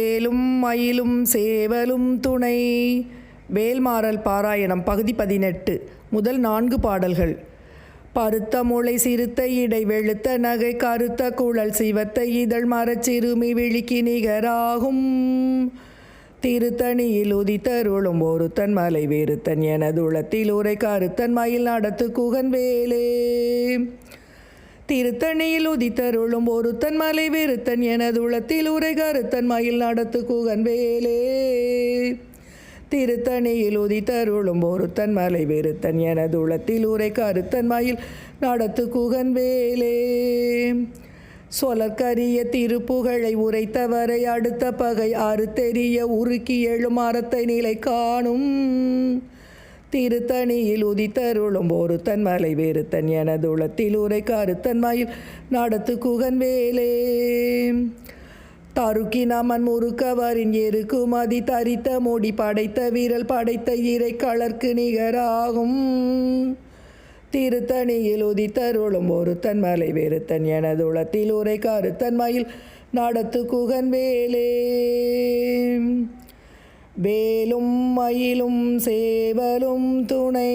வேலும் மயிலும் சேவலும் துணை. வேல்மாறல் பாராயணம் பகுதி பதினெட்டு. முதல் நான்கு பாடல்கள். பருத்த முளை சிறுத்த இடை வெளுத்த நகை கருத்த குழல் சிவத்த இதழ் மரச்சிறுமி விழிக்கு நிகராகும். திருத்தணியில் உதித்தருளும் ஒருத்தன் மலை வேறுத்தன் எனதுளத்தில் உரை கருத்தன் மயில் நடத்து குகன் வேலே. திருத்தணியில் உதித்தருளும் ஒருத்தன் மலை வெறுத்தன் எனதுளத்தில் உரை கருத்தன் மயில் நடத்து குகன் வேலே. திருத்தணியில் உதித்தருளும் ஒருத்தன் மலை வெறுத்தன் எனதுளத்தில் உரை கருத்தன் மயில் நடத்து குகன் வேலே. சொலற்கரிய திருப்புகழை உரைத்தவரை அடுத்த பகை அறுத்தெறிய உருக்கி எழும் அறத்தை நிலை காணும். திருத்தணியில் உதித்தருளும் ஒருத்தன் மலை வேறுத்தன் எனதுளத்தில் உரை கருத்தன் மயில் நடத்து குகன் வேலே. தருக்கினமன் முறுக்கவரின் எருக்குமதி தரித்த முடி படைத்த வீரல் படைத்த இறை களர்க்கு நிகராகும். திருத்தணியில் உதித்தருளும் ஒருத்தன் மலை வெறுத்தன் எனதுளத்தில் உரை கருத்தன் மயில் நடத்து குகன் வேலே. வேலும் மயிலும் சேவலும் துணை.